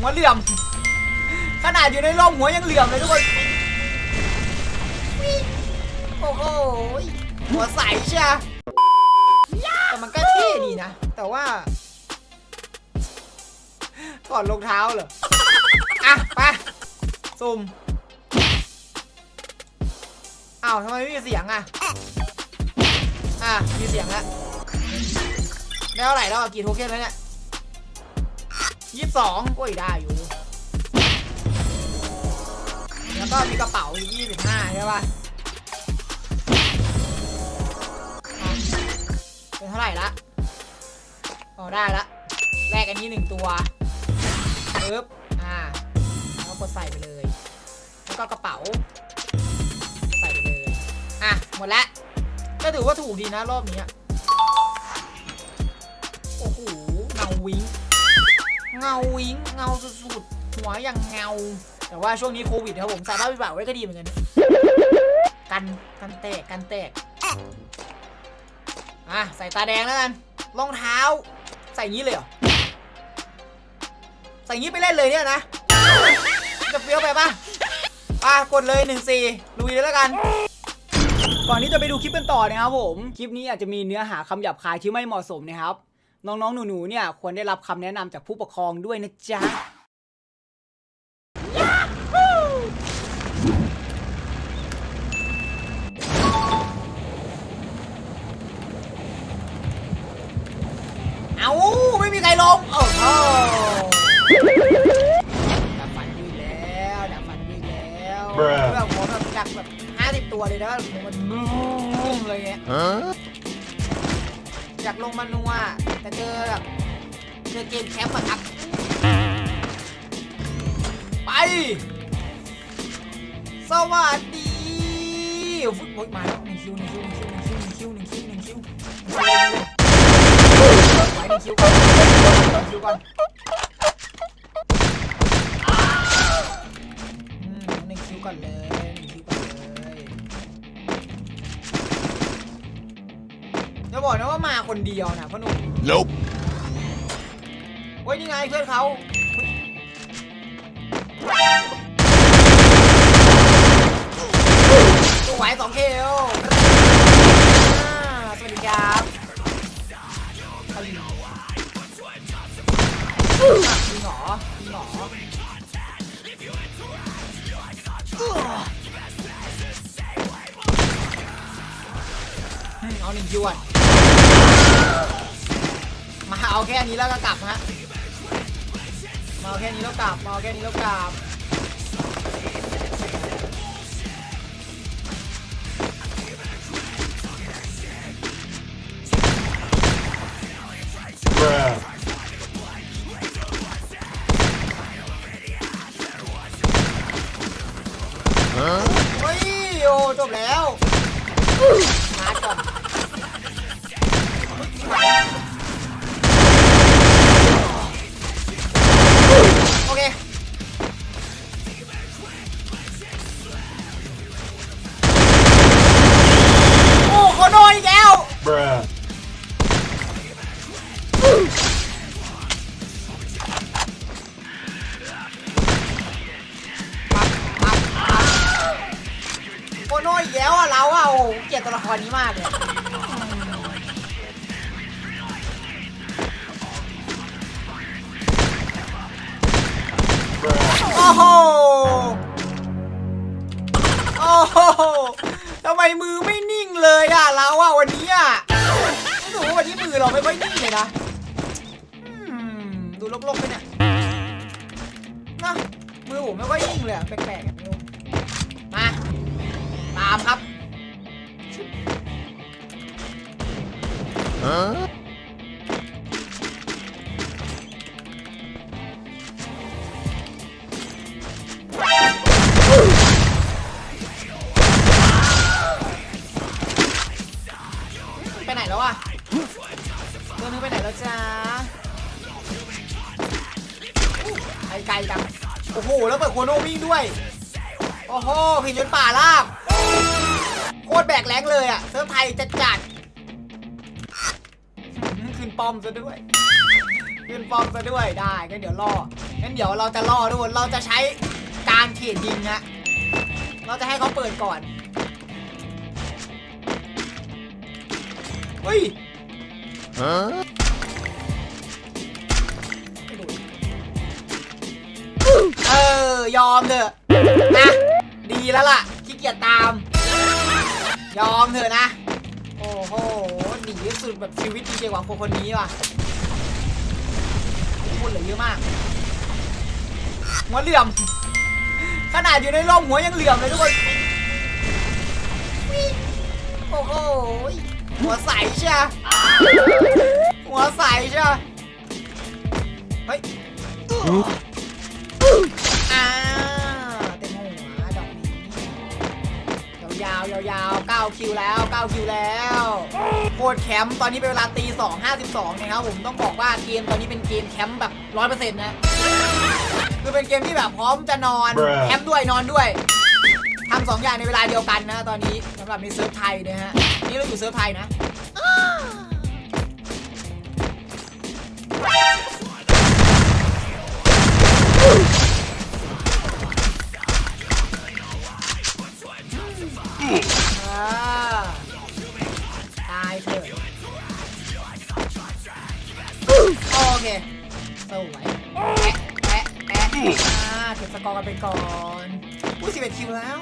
หัวเหลี่ยม ขนาดอยู่ในร่มหัวยังเหลี่ยมเลยทุกคน โอ้โห หัวใสเชียแต่มันก็เท่ดีนะ แต่ว่าถอดรองเท้าเหรอ อะ ไปซุ่มอ้าวทำไมไม่มีเสียงอะ อะ มีเสียงแล้วได้เท่าไหร่แล้วอะกี่โทเค็นแล้วเนี่ย ยี่สิบสองโอ้ยได้อยู่ แล้วก็มีกระเป๋าอีกยี่สิบห้าใช่ป่ะอะเป็นเท่าไหร่ละอ๋อได้ละแลกอันนี้หนึ่งตัวปึ๊บอ่าแล้วกดใส่ไปเลย แล้วก็กระเป๋า ใส่ไปเลย อะ หมดละก็ถือว่าถูกดีนะรอบนี้ เงาวิงเงาสุดๆหัวอย่างเงา แต่ว่าช่วงนี้โควิดครับผมใส่ผ้าปิดปากไว้ก็ดีเหมือนกัน กันกันแตกกันแตกอะใส่ตาแดงแล้วกันรองเท้า ใส่งี้เลยเหรอใส่งี้ไปเล่นเลยเนี่ยนะจะเฟี้ยวไปปะป่ะกดเลย1นึ่งสี่ลุยเลยแล้วกัน ก่อนที่จะไปดูคลิปกันต่อนะครับผม คลิปนี้อาจจะมีเนื้อหาคำหยาบคายที่ไม่เหมาะสมนะครับ น้องๆ หนูๆ เนี่ยควรได้รับคำแนะนำจากผู้ปกครองด้วยนะจ๊ะ เอาไม่มีใครลงโอ้โหดับฟันอยุ่ยแล้วดับฟันอยุ่ยแล้ว Bruh แบบผมแบบดักแบบห้าสิบตัวเลยนะมมันบูมเลยเงี้ย Huh? ากลงมานัว แต่เจอแบบเจอเกมแคปอะครับ ไป สวัสดีฟุตบอลมาแล้วหนึ่งคิวหนึ่งคิวหนึ่งคิวหนึ่งคิวหนึ่งคิวหนึ่งคิวหนึ่งคิวไว้หนึ่งคิวก่อนหนึ่งคิวก่อนหนึ่งคิวก่อนเลยหนึ่งคิวก่อนเลย จะบอกนะว่ามาคนเดียวนะพ่อหนุ่ม Nope. เฮ้ยนี่ไงเพื่อนเขาสวยสองเคลอ่าสวัสดีครับเอาดิจริงเหรอจริงเหรออืมเอาหนึ่งคิวก่อน มาเอาแค่นี้แล้วก็กลับฮะมาเอาแค่นี้แล้วกลับมาเอาแค่นี้แล้วกลับ อีกแล้วอะเราอะโอ้โหเกลียดตัวละครนี้มากเลยโอ้โหโอ้โหทำไมมือไม่นิ่งเลยอะเราอะวันนี้อะรู้สึกว่าวันนี้มือเราไม่ค่อยนิ่งเลยนะอืมดูลกๆไปเนี่ยนะมือผมไม่ค่อยนิ่งเลยอะแปลกๆ ตามครับ Huh? ไปไหนแล้วอะตัวนึงไปไหนแล้วจ้าไปไกลจังโอ้โห แล้วเปิดโคโนวิ่งด้วย โอ้โหผิดจนป่าลาบโคตรแบกแรงเลยอะเซิร์ฟไทยจัดจัดขึ้นป้อมซะด้วย ขึ้นป้อมซะด้วยได้ก็เดี๋ยวรองั้นเดี๋ยวเราจะล่อทุกคนเราจะใช้การเทรดยิงฮะเราจะให้เขาเปิดก่อนเฮ้ยไม่โดนเออยอมเถอะนะดีแล้วล่ะขี้เกียจตาม ยอมเถอะนะ โอ้โห หนีสุดแบบชีวิตจริงๆว่ะคนคนนี้ว่ะพูดเหลือเยอะมากหัวเหลื่อมขนาดอยู่ในร่มหัวยังเหลื่อมเลยทุกคน โอ้โห หัวใสใช่หมหัวใสใช่ไหมเฮ้ย นี้ยาวๆยาวๆ9คิวแล้ว9คิวแล้วโคตรแคมป์ตอนนี้เป็นเวลาตี2 52นะครับผมต้องบอกว่าเกมตอนนี้เป็นเกมแคมป์แบบ100%นะคือเป็นเกมที่แบบพร้อมจะนอน Bruh แคมป์ด้วยนอนด้วยทำสองอย่างในเวลาเดียวกันนะ ตอนนี้สำหรับในเซิร์ฟไทยนะฮะนี่เราอยู่เซิร์ฟไทยนะ ตายเถอะโอเคสวยแปะแปะแะอ่าเก็บสกอร์กันไปก่อนอุ้ยสิบเอ็ดคิวแล้ว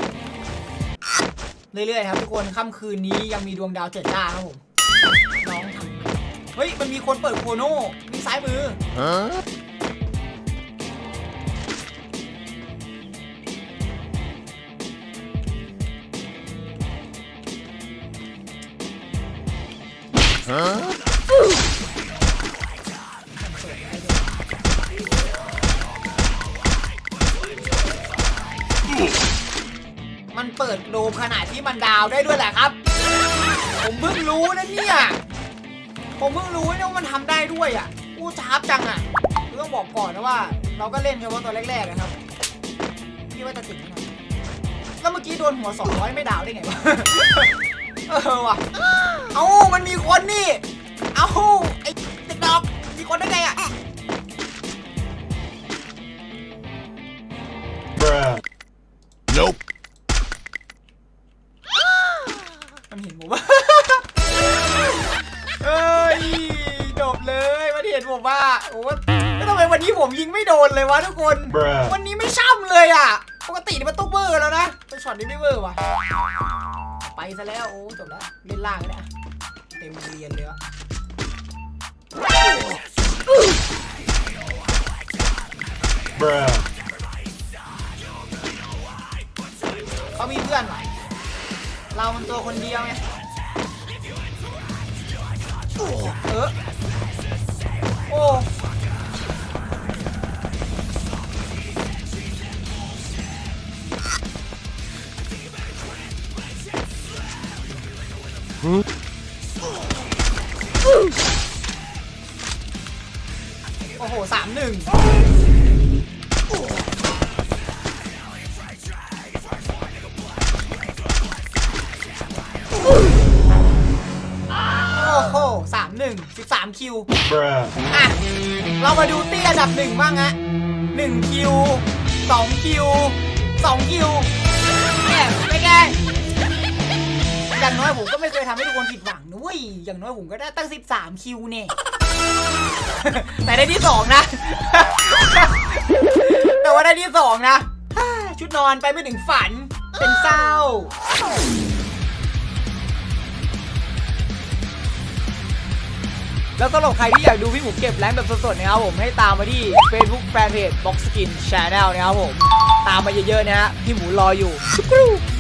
เรื่อยๆครับทุกคนค่ำคืนนี้ยังมีดวงดาวเจิดจ้าครับผม น้องทำเฮ้ย มันมีคนเปิดโคโน่มีซ้ายมือ มันเปิดโดมขนาดที่มันดาวได้ด้วยแหละครับ ผมเพิ่งรู้นะเนี่ย ผมเพิ่งรู้นะว่ามันทำได้ด้วยอะอู้จ้าบจังอะคือต้องบอกก่อนนะว่า เราก็เล่นเฉพาะตัวแรกๆนะครับพี่ว่าจะติดนะแล้วเมื่อกี้โดนหัว200ไม่ดาวได้ไงวะ เออว่ะ อ้ามันมีคนนี่ เอ้าไอ้ติ๊กดอกมีคนได้ไงอะ Bruh. Nope. มันเห็นผมว่า เอ้ยจบเลยมันเห็นผมว่าโอ้แล้วทำไมวันนี้ผมยิงไม่โดนเลยวะทุกคน Bruh. วันนี้ไม่ช่ำเลยอะ ปกตินี่มันต้องเวอร์แล้วนะแต่ช็อตนี้ไม่เวอร์ว่ะ ไปซะแล้วโอ้จบแล้วเล่นล่างก็ได้อะ เต็มเรียนเลยอะ Bruh. เขามีเพื่อนว่ะเรามันตัวคนเดียวไง โอ้โหสามหนึ่งโอ้โหสามหนึ่งสิบสามคิว Bruh. อะ เรามาดูเตี้ยอันดับหนึ่งบ้างฮะหนึ่งคิวสองคิวสองคิวเนี่ยไม่ไง อย่างน้อยผมก็ไม่เคยทำให้ทุกคนผิดหวังนุ้ยอย่างน้อยผมก็ได้ตั้งสิบสามคิวเนี่ย แต่ได้ที่สองนะ แต่ว่าได้ที่สองนะ ชุดนอนไปไม่ถึงฝัน เป็นเศร้า แล้วสำหรับใครที่อยากดูพี่หมูเก็บแรงแบบสดๆนะครับผมให้ตามมาที่ Facebook Fanpage Box Skin Channel นะครับผม ตามมาเยอะๆนะฮะพี่หมูรออยู่